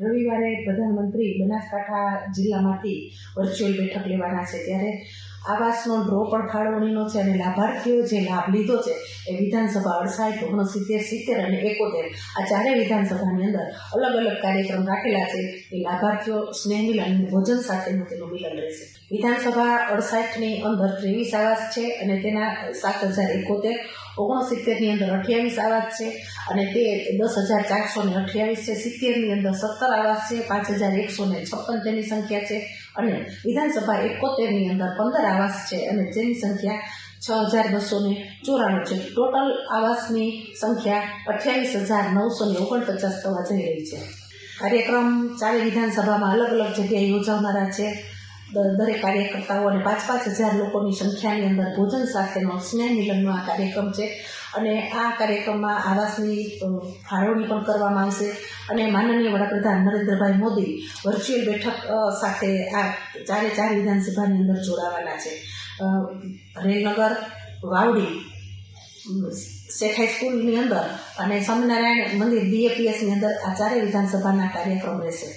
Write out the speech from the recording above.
રવિવારે પ્રધાનમંત્રી બનાસકાંઠા જિલ્લામાંથી વર્ચ્યુઅલ બેઠક લેવાના છે. ત્યારે આવાસનો ડ્રો પણ ફાળવણીનો છે અને લાભાર્થીઓ જે લાભ લીધો છે એ વિધાનસભા અડસાઠ, ઓગણસિત્તેર, સિત્તેર અને એકોતેર આ ચારેય વિધાનસભાની અંદર અલગ અલગ કાર્યક્રમ રાખેલા છે. એ લાભાર્થીઓ સ્નેહ મિલન ભોજન સાથેનું તેનું મિલન રહેશે. વિધાનસભા અડસાઠની અંદર ત્રેવીસ આવાસ છે અને તેના સાત હજાર એકોતેર ઓગણસિત્તેરની અંદર અઠ્યાવીસ આવાસ છે અને તે દસ હજાર ચારસો ને અઠ્યાવીસ છે. સિત્તેરની અંદર સત્તર આવાસ છે, પાંચ હજાર એકસો ને છપ્પન તેની સંખ્યા છે અને વિધાનસભા એકોતેરની અંદર પંદર આવાસ છે અને તેની સંખ્યા છ હજાર બસો ને ચોરાણું છે. ટોટલ આવાસની સંખ્યા અઠ્યાવીસ હજાર નવસો ને ઓગણપચાસ થવા જઈ રહી છે. કાર્યક્રમ ચારે વિધાનસભામાં અલગ અલગ જગ્યાએ યોજાનારા છે. દરેક કાર્યકર્તાઓ અને પાંચ પાંચ હજાર લોકોની સંખ્યાની અંદર ભોજન સાથેનો સ્નેહ મિલનનો આ કાર્યક્રમ છે. અને આ કાર્યક્રમમાં આવાસની ફાળવણી પણ કરવામાં આવશે. અને માનનીય વડાપ્રધાન નરેન્દ્રભાઈ મોદી વર્ચ્યુઅલ બેઠક સાથે આ ચારે ચાર વિધાનસભાની અંદર જોડાવાના છે. રેલનગર, વાવડી શેખ હાઈસ્કૂલની અંદર અને સ્વામિનારાયણ મંદિર બીએપીએસની અંદર આ ચારે વિધાનસભાના કાર્યક્રમ રહેશે.